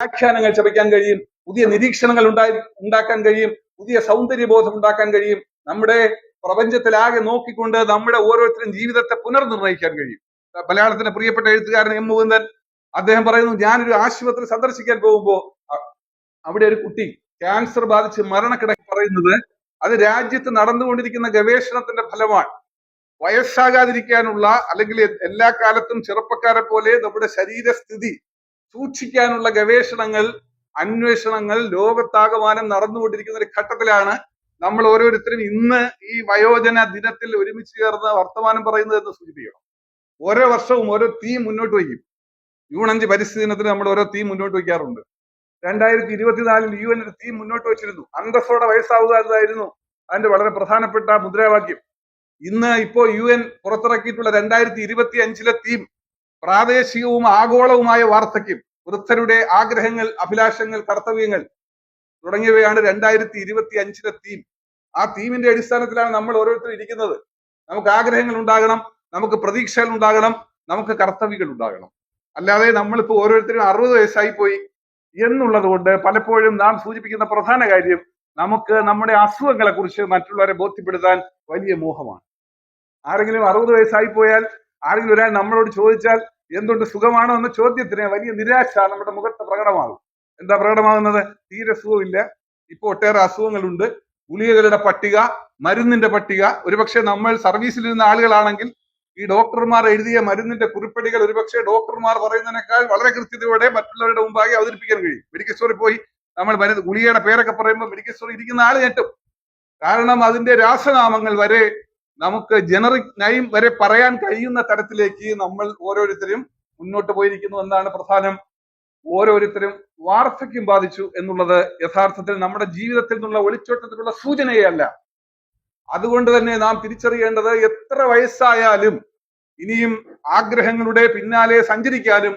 വ്യാഖ്യാനങ്ങൾ ചമയ്ക്കാൻ കഴിയും പുതിയ നിരീക്ഷണങ്ങൾ ഉണ്ടായി ഉണ്ടാക്കാൻ കഴിയും പുതിയ സൗന്ദര്യബോധം ഉണ്ടാക്കാൻ കഴിയും. നമ്മുടെ പ്രപഞ്ചത്തിലാകെ നോക്കിക്കൊണ്ട് നമ്മുടെ ഓരോരുത്തരും ജീവിതത്തെ പുനർനിർണയിക്കാൻ കഴിയും. മലയാളത്തിന്റെ പ്രിയപ്പെട്ട എഴുത്തുകാരൻ എം മുകുന്ദൻ അദ്ദേഹം പറയുന്നു ഞാനൊരു ആശുപത്രി സന്ദർശിക്കാൻ പോകുമ്പോ അ- അവിടെ ഒരു കുട്ടി ക്യാൻസർ ബാധിച്ച് മരണക്കിടക്ക് പറയുന്നത് അത് രാജ്യത്ത് നടന്നുകൊണ്ടിരിക്കുന്ന ഗവേഷണത്തിന്റെ ഫലമാണ്. വയസ്സാകാതിരിക്കാനുള്ള അല്ലെങ്കിൽ എല്ലാ കാലത്തും ചെറുപ്പക്കാരെ പോലെ നമ്മുടെ ശരീരസ്ഥിതി സൂക്ഷിക്കാനുള്ള ഗവേഷണങ്ങൾ അന്വേഷണങ്ങൾ ലോകത്താകമാനം നടന്നുകൊണ്ടിരിക്കുന്ന ഒരു ഘട്ടത്തിലാണ് നമ്മൾ ഓരോരുത്തരും ഇന്ന് ഈ വയോജന ദിനത്തിൽ ഒരുമിച്ച് ചേർന്ന് വർത്തമാനം പറയുന്നത് എന്ന് സൂചിപ്പിക്കണം. ഓരോ വർഷവും ഓരോ തീം മുന്നോട്ട് വയ്ക്കും. ജൂൺ അഞ്ച് പരിസ്ഥിതി ദിനത്തിൽ നമ്മൾ ഓരോ തീം മുന്നോട്ട് വയ്ക്കാറുണ്ട്. രണ്ടായിരത്തി ഇരുപത്തിനാലിൽ യു എൻ ഒരു തീം മുന്നോട്ട് വെച്ചിരുന്നു. അന്തസ്സോടെ വയസ്സാവുക എന്നതായിരുന്നു അതിന്റെ വളരെ പ്രധാനപ്പെട്ട മുദ്രാവാക്യം. ഇന്ന് ഇപ്പോ യു എൻ പുറത്തിറക്കിയിട്ടുള്ള രണ്ടായിരത്തി ഇരുപത്തി അഞ്ചിലെ തീം പ്രാദേശികവും ആഗോളവുമായ വാർദ്ധക്യം. വൃദ്ധരുടെ ആഗ്രഹങ്ങൾ അഭിലാഷങ്ങൾ കർത്തവ്യങ്ങൾ തുടങ്ങിയവയാണ് രണ്ടായിരത്തി ഇരുപത്തി അഞ്ചിലെ തീം. ആ തീമിന്റെ അടിസ്ഥാനത്തിലാണ് നമ്മൾ ഓരോരുത്തരും ഇരിക്കുന്നത്. നമുക്ക് ആഗ്രഹങ്ങൾ ഉണ്ടാകണം നമുക്ക് പ്രതീക്ഷകൾ ഉണ്ടാകണം നമുക്ക് കർത്തവ്യങ്ങൾ ഉണ്ടാകണം. അല്ലാതെ നമ്മളിപ്പോ ഓരോരുത്തരും അറുപത് വയസ്സായി പോയി എന്നുള്ളത് കൊണ്ട് പലപ്പോഴും നാം സൂചിപ്പിക്കുന്ന പ്രധാന കാര്യം നമുക്ക് നമ്മുടെ അസുഖങ്ങളെ കുറിച്ച് മറ്റുള്ളവരെ ബോധ്യപ്പെടുത്താൻ വലിയ മോഹമാണ്. ആരെങ്കിലും അറുപത് വയസ്സായി പോയാൽ ആരെങ്കിലും ഒരാൾ നമ്മളോട് ചോദിച്ചാൽ എന്തുണ്ട് സുഖമാണോ എന്ന ചോദ്യത്തിന് വലിയ നിരാശ നമ്മുടെ മുഖത്ത് പ്രകടമാകും. എന്താ പ്രകടമാകുന്നത്? തീരെ സുഖമില്ല. ഇപ്പൊ ഒട്ടേറെ അസുഖങ്ങളുണ്ട്. ഗുളികകളുടെ പട്ടിക മരുന്നിന്റെ പട്ടിക. ഒരുപക്ഷെ നമ്മൾ സർവീസിൽ ഇരുന്ന ആളുകളാണെങ്കിൽ ഈ ഡോക്ടർമാർ എഴുതിയ മരുന്നിന്റെ കുറിപ്പടികൾ ഒരുപക്ഷെ ഡോക്ടർമാർ പറയുന്നതിനേക്കാൾ വളരെ കൃത്യതയോടെ മറ്റുള്ളവരുടെ മുമ്പാകെ അവതരിപ്പിക്കാൻ കഴിയും. മെഡിക്കൽ സ്റ്റോറിൽ പോയി നമ്മൾ മരുന്ന് ഗുളികയുടെ പേരൊക്കെ പറയുമ്പോൾ മെഡിക്കൽ സ്റ്റോറിൽ ഇരിക്കുന്ന ആൾ ഞെട്ടും. കാരണം അതിന്റെ രാസനാമങ്ങൾ വരെ നമുക്ക് ജനറിക് നയം വരെ പറയാൻ കഴിയുന്ന തരത്തിലേക്ക് നമ്മൾ ഓരോരുത്തരും മുന്നോട്ട് പോയിരിക്കുന്നു എന്നാണ് പ്രധാനം. ഓരോരുത്തരും വാർദ്ധക്യം ബാധിച്ചു എന്നുള്ളത് യഥാർത്ഥത്തിൽ നമ്മുടെ ജീവിതത്തിൽ നിന്നുള്ള ഒളിച്ചോട്ടത്തിലുള്ള സൂചനയല്ല. അതുകൊണ്ട് തന്നെ നാം തിരിച്ചറിയേണ്ടത് എത്ര വയസ്സായാലും ഇനിയും ആഗ്രഹങ്ങളുടെ പിന്നാലെ സഞ്ചരിക്കാനും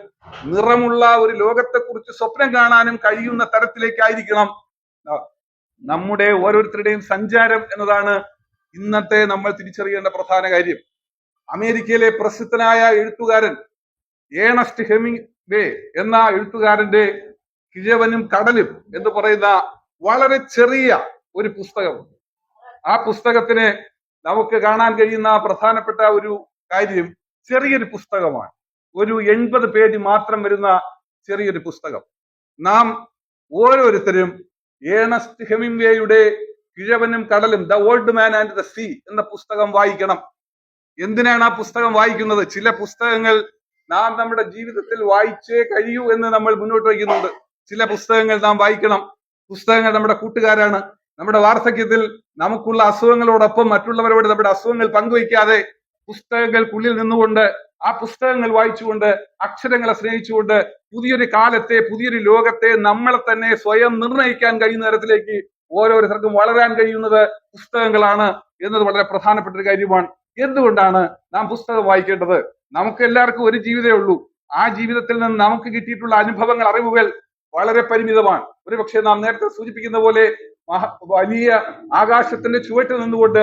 നിറമുള്ള ഒരു ലോകത്തെക്കുറിച്ച് സ്വപ്നം കാണാനും കഴിയുന്ന തരത്തിലേക്കായിരിക്കണം. നമ്മുടെ ഓരോരുത്തരുടെയും സഞ്ചാരം എന്നതാണ് ഇന്നത്തെ നമ്മൾ തിരിച്ചറിയേണ്ട പ്രധാന കാര്യം. അമേരിക്കയിലെ പ്രസിദ്ധനായ എഴുത്തുകാരൻ ഏണസ്റ്റ് ഹെമിംഗ് വേ എന്ന എഴുത്തുകാരന്റെ കിഴവനും കടലും എന്ന് പറയുന്ന വളരെ ചെറിയ ഒരു പുസ്തകം. ആ പുസ്തകത്തിന് നമുക്ക് കാണാൻ കഴിയുന്ന പ്രധാനപ്പെട്ട ഒരു കാര്യം ചെറിയൊരു പുസ്തകമാണ്. ഒരു എൺപത് പേജ് മാത്രം വരുന്ന ചെറിയൊരു പുസ്തകം. നാം ഓരോരുത്തരും ഏണസ്റ്റ് ഹെമിംവേയുടെ കിഴവനും കടലും the old man and the sea എന്ന പുസ്തകം വായിക്കണം. എന്തിനാണ് ആ പുസ്തകം വായിക്കുന്നത്? ചില പുസ്തകങ്ങൾ നാം നമ്മുടെ ജീവിതത്തിൽ വായിച്ചേ കഴിയൂ എന്ന് നമ്മൾ മുന്നോട്ട് വയ്ക്കുന്നുണ്ട്. ചില പുസ്തകങ്ങൾ നാം വായിക്കണം. പുസ്തകങ്ങൾ നമ്മുടെ കൂട്ടുകാരാണ്. നമ്മുടെ വാർദ്ധക്യത്തിൽ നമുക്കുള്ള അസുഖങ്ങളോടൊപ്പം മറ്റുള്ളവരോട് നമ്മുടെ അസുഖങ്ങൾ പങ്കുവയ്ക്കാതെ പുസ്തകങ്ങൾക്കുള്ളിൽ നിന്നുകൊണ്ട് ആ പുസ്തകങ്ങൾ വായിച്ചുകൊണ്ട് അക്ഷരങ്ങളെ സ്നേഹിച്ചുകൊണ്ട് പുതിയൊരു കാലത്തെ പുതിയൊരു ലോകത്തെ നമ്മളെ തന്നെ സ്വയം നിർണയിക്കാൻ കഴിയുന്ന തരത്തിലേക്ക് ഓരോരുത്തർക്കും വളരാൻ കഴിയുന്നത് പുസ്തകങ്ങളാണ് എന്നത് വളരെ പ്രധാനപ്പെട്ട ഒരു കാര്യമാണ്. എന്തുകൊണ്ടാണ് നാം പുസ്തകം വായിക്കേണ്ടത്? നമുക്ക് എല്ലാവർക്കും ഒരു ജീവിതമേ ഉള്ളൂ. ആ ജീവിതത്തിൽ നിന്ന് നമുക്ക് കിട്ടിയിട്ടുള്ള അനുഭവങ്ങൾ അറിവുകൾ വളരെ പരിമിതമാണ്. ഒരുപക്ഷെ നാം നേരത്തെ സൂചിപ്പിക്കുന്ന പോലെ വലിയ ആകാശത്തിന്റെ ചുവട്ടിൽ നിന്നുകൊണ്ട്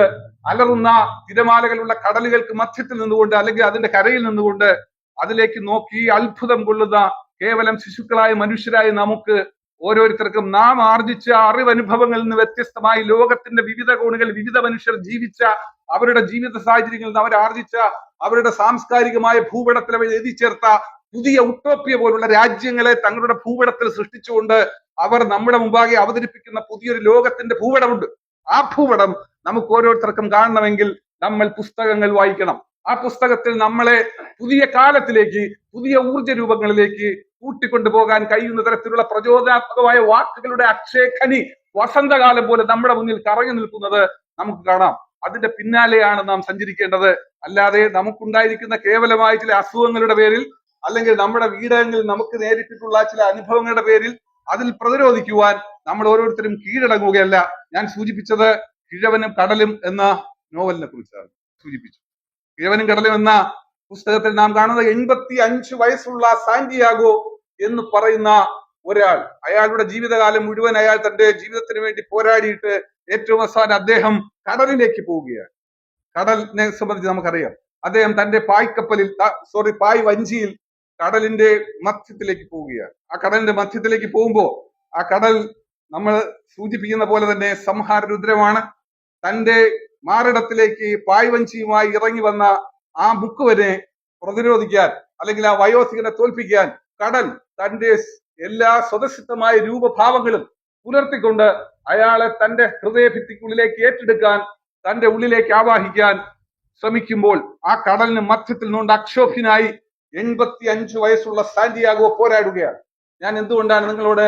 അലറുന്ന തിരമാലകളുള്ള കടലുകൾക്ക് മധ്യത്തിൽ നിന്നുകൊണ്ട് അല്ലെങ്കിൽ അതിന്റെ കരയിൽ നിന്നുകൊണ്ട് അതിലേക്ക് നോക്കി അത്ഭുതം കൊള്ളുന്ന കേവലം ശിശുക്കളായ മനുഷ്യരായ നമുക്ക് ഓരോരുത്തർക്കും നാം ആർജിച്ച അറിവനുഭവങ്ങളിൽ നിന്ന് വ്യത്യസ്തമായി ലോകത്തിന്റെ വിവിധ കോണുകൾ വിവിധ മനുഷ്യർ ജീവിച്ച അവരുടെ ജീവിത സാഹചര്യങ്ങളിൽ നിന്ന് അവർ ആർജിച്ച അവരുടെ സാംസ്കാരികമായ ഭൂപടത്തിൽ അവർ എഴുതിച്ചേർത്ത പുതിയ ഉട്ടോപ്യ പോലുള്ള രാജ്യങ്ങളെ തങ്ങളുടെ ഭൂപടത്തിൽ സൃഷ്ടിച്ചുകൊണ്ട് അവർ നമ്മുടെ മുമ്പാകെ അവതരിപ്പിക്കുന്ന പുതിയൊരു ലോകത്തിന്റെ ഭൂപടമുണ്ട്. ആ ഭൂപടം നമുക്ക് ഓരോരുത്തർക്കും കാണണമെങ്കിൽ നമ്മൾ പുസ്തകങ്ങൾ വായിക്കണം. ആ പുസ്തകത്തിൽ നമ്മളെ പുതിയ കാലത്തിലേക്ക് പുതിയ ഊർജ രൂപങ്ങളിലേക്ക് കൂട്ടിക്കൊണ്ടുപോകാൻ കഴിയുന്ന തരത്തിലുള്ള പ്രചോദനാത്മകമായ വാക്കുകളുടെ അക്ഷയഖനി വസന്തകാലം പോലെ നമ്മുടെ മുന്നിൽ കറങ്ങി നിൽക്കുന്നത് നമുക്ക് കാണാം. അതിന്റെ പിന്നാലെയാണ് നാം സഞ്ചരിക്കേണ്ടത്. അല്ലാതെ നമുക്കുണ്ടായിരിക്കുന്ന കേവലമായ ചില അസുഖങ്ങളുടെ പേരിൽ അല്ലെങ്കിൽ നമ്മുടെ വീടങ്ങളിൽ നമുക്ക് നേരിട്ടിട്ടുള്ള ചില അനുഭവങ്ങളുടെ പേരിൽ അതിൽ പ്രതിരോധിക്കുവാൻ നമ്മൾ ഓരോരുത്തരും കീഴടങ്ങുകയല്ല. ഞാൻ സൂചിപ്പിച്ചത് കിഴവനും കടലും എന്ന നോവലിനെ കുറിച്ചാണ്. സൂചിപ്പിച്ചു. കിഴവനും കടലും എന്ന പുസ്തകത്തിൽ നാം കാണുന്നത് എൺപത്തി അഞ്ച് വയസ്സുള്ള സാന്റിയാഗോ എന്ന് പറയുന്ന ഒരാൾ. അയാളുടെ ജീവിതകാലം മുഴുവൻ അയാൾ തന്റെ ജീവിതത്തിന് വേണ്ടി പോരാടിയിട്ട് ഏറ്റവും അവസാനം അദ്ദേഹം കടലിലേക്ക് പോവുകയാണ്. കടലിനെ സംബന്ധിച്ച് നമുക്കറിയാം. അദ്ദേഹം തന്റെ പായ്ക്കപ്പലിൽ സോറി പായ് വഞ്ചിയിൽ കടലിന്റെ മധ്യത്തിലേക്ക് പോവുകയാണ്. ആ കടലിന്റെ മധ്യത്തിലേക്ക് പോകുമ്പോൾ ആ കടൽ നമ്മൾ സൂചിപ്പിക്കുന്ന പോലെ തന്നെ സംഹാര രുദ്രമാണ് തന്റെ മാറിടത്തിലേക്ക് പായ്വഞ്ചിയുമായി ഇറങ്ങി വന്ന ആ മുക്കുവനെ പ്രതിരോധിക്കാൻ അല്ലെങ്കിൽ ആ വയോധികനെ തോൽപ്പിക്കാൻ കടൽ തന്റെ എല്ലാ സ്വതസിദ്ധമായ രൂപഭാവങ്ങളും പുലർത്തിക്കൊണ്ട് അയാളെ തന്റെ ഹൃദയഭിത്തിക്കുള്ളിലേക്ക് ഏറ്റെടുക്കാൻ തന്റെ ഉള്ളിലേക്ക് ആവാഹിക്കാൻ ശ്രമിക്കുമ്പോൾ ആ കടലിന് മധ്യത്തിൽ നിന്നുകൊണ്ട് അക്ഷോഭ്യനായി എൺപത്തി അഞ്ചു വയസ്സുള്ള സാന്റിയാഗോ പോരാടുകയാണ്. ഞാൻ എന്തുകൊണ്ടാണ് നിങ്ങളോട്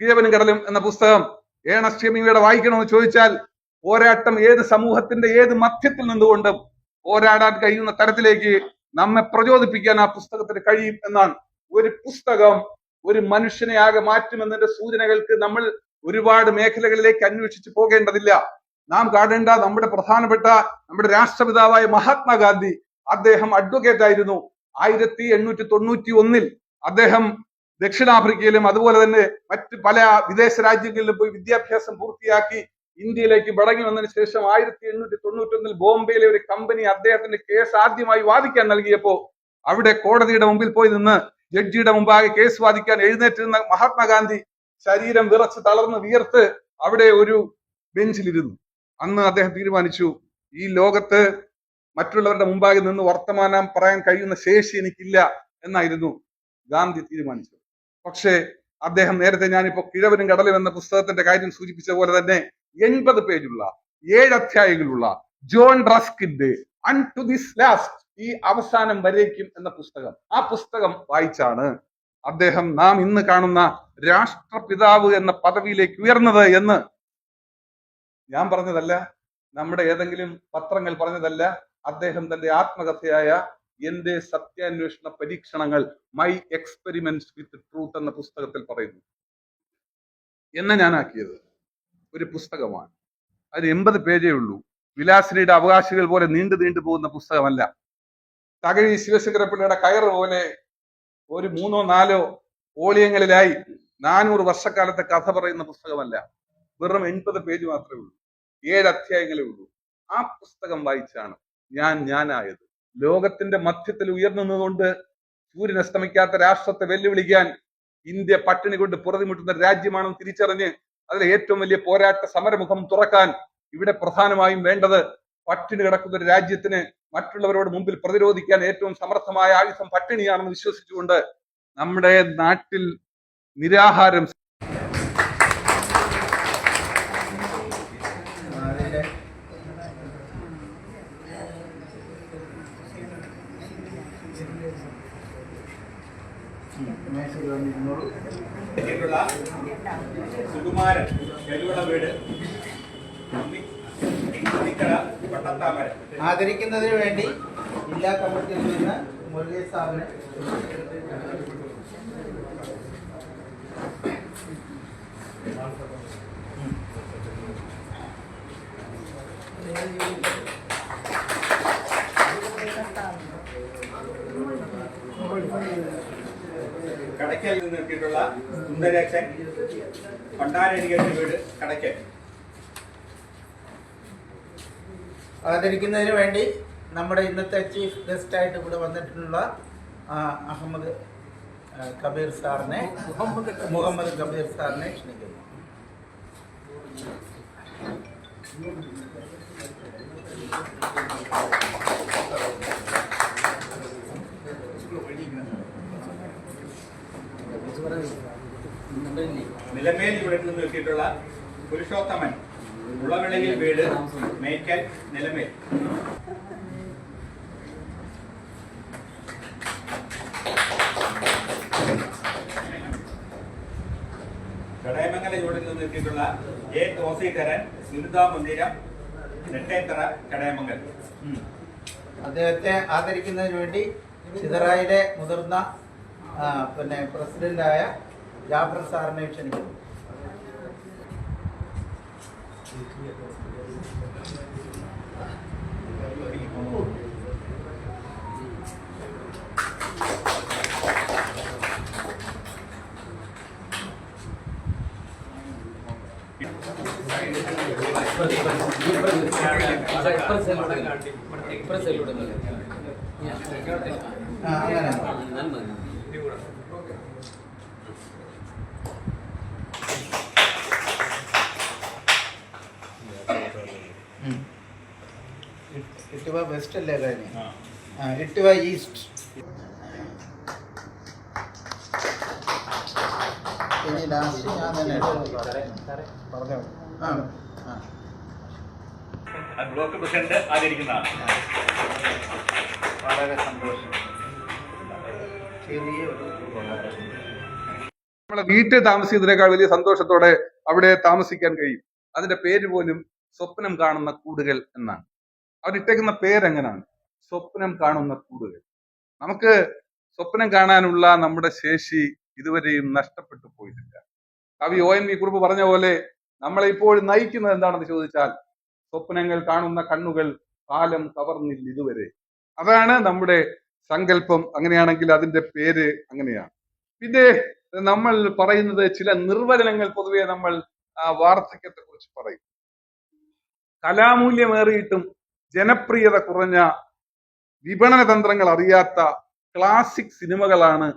കിഴവനും കടലും എന്ന പുസ്തകം ഏണസ്റ്റ്യമിയുടെ വായിക്കണമെന്ന് ചോദിച്ചാൽ പോരാട്ടം ഏത് സമൂഹത്തിന്റെ ഏത് മധ്യത്തിൽ നിന്നുകൊണ്ടും പോരാടാൻ കഴിയുന്ന തരത്തിലേക്ക് നമ്മെ പ്രചോദിപ്പിക്കാൻ ആ പുസ്തകത്തിന് കഴിയും എന്നാണ്. ഒരു പുസ്തകം ഒരു മനുഷ്യനെ ആകെ മാറ്റുമെന്നതിന്റെ സൂചനകൾക്ക് നമ്മൾ ഒരുപാട് മേഖലകളിലേക്ക് അന്വേഷിച്ച് പോകേണ്ടതില്ല. നാം കാണേണ്ട നമ്മുടെ പ്രധാനപ്പെട്ട നമ്മുടെ രാഷ്ട്രപിതാവായ മഹാത്മാഗാന്ധി അദ്ദേഹം അഡ്വക്കേറ്റ് ആയിരുന്നു. ആയിരത്തി എണ്ണൂറ്റി തൊണ്ണൂറ്റി ഒന്നിൽ അദ്ദേഹം ദക്ഷിണാഫ്രിക്കയിലും അതുപോലെ തന്നെ മറ്റ് പല വിദേശ രാജ്യങ്ങളിലും പോയി വിദ്യാഭ്യാസം പൂർത്തിയാക്കി ഇന്ത്യയിലേക്ക് മടങ്ങി വന്നതിന് ശേഷം ആയിരത്തി എണ്ണൂറ്റി തൊണ്ണൂറ്റി ഒന്നിൽ ബോംബെയിലെ ഒരു കമ്പനി അദ്ദേഹത്തിന്റെ കേസ് ആദ്യമായി വാദിക്കാൻ നൽകിയപ്പോ അവിടെ കോടതിയുടെ മുമ്പിൽ പോയി നിന്ന് ജഡ്ജിയുടെ മുമ്പാകെ കേസ് വാദിക്കാൻ എഴുന്നേറ്റിരുന്ന മഹാത്മാഗാന്ധി ശരീരം വിറച്ച് തളർന്ന് വിയർത്ത് അവിടെ ഒരു ബെഞ്ചിലിരുന്നു. അന്ന് അദ്ദേഹം തീരുമാനിച്ചു ഈ ലോകത്ത് മറ്റുള്ളവരുടെ മുമ്പാകെ നിന്ന് വർത്തമാനം പറയാൻ കഴിയുന്ന ശേഷി എനിക്കില്ല എന്നായിരുന്നു ഗാന്ധി തീരുമാനിച്ചത്. പക്ഷേ അദ്ദേഹം നേരത്തെ ഞാനിപ്പോ കിഴവനും കടലും എന്ന പുസ്തകത്തിന്റെ കാര്യം സൂചിപ്പിച്ച പോലെ തന്നെ എൺപത് പേജുള്ള ഏഴ് അധ്യായങ്ങളുള്ള ജോൺ റസ്കിന്റെ അൺ ടു ദിസ് ലാസ്റ്റ് ഈ അവസാനം വരേക്കും എന്ന പുസ്തകം. ആ പുസ്തകം വായിച്ചാണ് അദ്ദേഹം നാം ഇന്ന് കാണുന്ന രാഷ്ട്രപിതാവ് എന്ന പദവിയിലേക്ക് ഉയർന്നത് എന്ന്. ഞാൻ പറഞ്ഞതല്ല നമ്മുടെ ഏതെങ്കിലും പത്രങ്ങൾ പറഞ്ഞതല്ല അദ്ദേഹം തന്റെ ആത്മകഥയായ എന്റെ സത്യാന്വേഷണ പരീക്ഷണങ്ങൾ മൈ എക്സ്പെരിമെന്റ്സ് വിത്ത് ട്രൂത്ത് എന്ന പുസ്തകത്തിൽ പറയുന്നു. എന്നെ ഞാനാക്കിയത്. ഒരു പുസ്തകമാണ്. അതിന് എൺപത് പേജേ ഉള്ളൂ. വിലാസിനിയുടെ അവകാശികൾ പോലെ നീണ്ടു നീണ്ടു പോകുന്ന പുസ്തകമല്ല. തകഴി ശിവശങ്കരപ്പിള്ളയുടെ കയറ് പോലെ ഒരു മൂന്നോ നാലോ ഓളിയങ്ങളിലായി നാനൂറ് വർഷക്കാലത്തെ കഥ പറയുന്ന പുസ്തകമല്ല. വെറും എൺപത് പേജ് മാത്രമേ ഉള്ളൂ. ഏഴ് അധ്യായങ്ങളേ ഉള്ളൂ. ആ പുസ്തകം വായിച്ചാണ് ഞാൻ ഞാനായത്. ലോകത്തിന്റെ മധ്യത്തിൽ ഉയർന്നു നിന്നുകൊണ്ട് സൂര്യൻ അസ്തമിക്കാത്ത രാഷ്ട്രത്തെ വെല്ലുവിളിക്കാൻ ഇന്ത്യ പട്ടിണി കൊണ്ട് പുറതിമുട്ടുന്ന രാജ്യമാണെന്ന് തിരിച്ചറിഞ്ഞ് അതിലെ ഏറ്റവും വലിയ പോരാട്ട സമരമുഖം തുറക്കാൻ ഇവിടെ പ്രധാനമായും വേണ്ടത് പട്ടിണി കിടക്കുന്ന ഒരു രാജ്യത്തിന് മറ്റുള്ളവരോട് മുമ്പിൽ പ്രതിരോധിക്കാൻ ഏറ്റവും സമർത്ഥമായ ആയുധം പട്ടിണിയാണെന്ന് വിശ്വസിച്ചുകൊണ്ട് നമ്മുടെ നാട്ടിൽ നിരാഹാരം മേശയിൽ വന്നിരുന്നോളൂ ുള്ള സുകുമാരൻ കരുവള വീട് ആദരിക്കുന്നതിന് വേണ്ടി ജില്ലാ കമ്മിറ്റിയിൽ നിന്ന് മുരളി സാറിന് കടയ്ക്കൽ നിന്ന് എത്തിയിട്ടുള്ള സുന്ദരേശൻ പണ്ടാരടികളുടെ വീട് കടയ്ക്കൽ. ആദരിക്കുന്നതിന് വേണ്ടി നമ്മുടെ ഇന്നത്തെ ചീഫ് ഗസ്റ്റായിട്ട് ഇവിടെ വന്നിട്ടുള്ള അഹമ്മദ് കബീർ സാറിനെ മുഹമ്മദ് കബീർ സാറിനെ ക്ഷണിക്കുന്നു. നിലമേൽ ഇവിടെ നിന്ന് എത്തിയിട്ടുള്ള പുരുഷോത്തമൻ ഉളവിളയിൽ വീട് മേക്കൽ നിലമേൽ. കടയമംഗല ഇവിടെ നിന്ന് എത്തിയിട്ടുള്ള എ. തോസീധരൻ സുനിതാ മന്ദിരം നെട്ടേത്തറ കടയമംഗൽ. അദ്ദേഹത്തെ ആദരിക്കുന്നതിന് വേണ്ടി ചിതറായിലെ മുതിർന്ന പിന്നെ പ്രസിഡന്റായ ജാഫർ സാറിനെ ക്ഷണിക്കുന്നു ആ, ഇട്ടുവ വെസ്റ്റ് അല്ലേ കഴിഞ്ഞ് ആ. ഇട്ടുവ ഈസ്റ്റ് ഇനി ലാസ്റ്റ് ഞാൻ തന്നെ പറഞ്ഞോ? ആ ബ്ലോക്ക് പ്രസിഡന്റ് ആചരിക്കുന്നതാണ് വളരെ സന്തോഷം. നമ്മളെ വീട്ടിൽ താമസിക്കുന്നതിനേക്കാൾ വലിയ സന്തോഷത്തോടെ അവിടെ താമസിക്കാൻ കഴിയും. അതിന്റെ പേര് പോലും സ്വപ്നം കാണുന്ന കൂടുകൾ എന്നാണ്. അവരിട്ടേക്കുന്ന പേരെങ്ങനാണ്? സ്വപ്നം കാണുന്ന കൂടുകൾ. നമുക്ക് സ്വപ്നം കാണാനുള്ള നമ്മുടെ ശേഷി ഇതുവരെയും നഷ്ടപ്പെട്ടു പോയിട്ടില്ല. കവി ഒ എൻ വി കുറിപ്പ് പറഞ്ഞ പോലെ നമ്മളെ ഇപ്പോൾ നയിക്കുന്നത് എന്താണെന്ന് ചോദിച്ചാൽ സ്വപ്നങ്ങൾ കാണുന്ന കണ്ണുകൾ കാലം കവർന്നില്ല ഇതുവരെ. അതാണ് നമ്മുടെ സങ്കല്പം. അങ്ങനെയാണെങ്കിൽ അതിന്റെ പേര് അങ്ങനെയാണ്. പിന്നെ നമ്മൾ പറയുന്നത് ചില നിർവചനങ്ങൾ പൊതുവെ നമ്മൾ വാർദ്ധക്യത്തെ കുറിച്ച് പറയും. കലാമൂല്യമേറിയിട്ടും ജനപ്രിയത കുറഞ്ഞ വിപണന തന്ത്രങ്ങൾ അറിയാത്ത ക്ലാസിക് സിനിമകളാണ്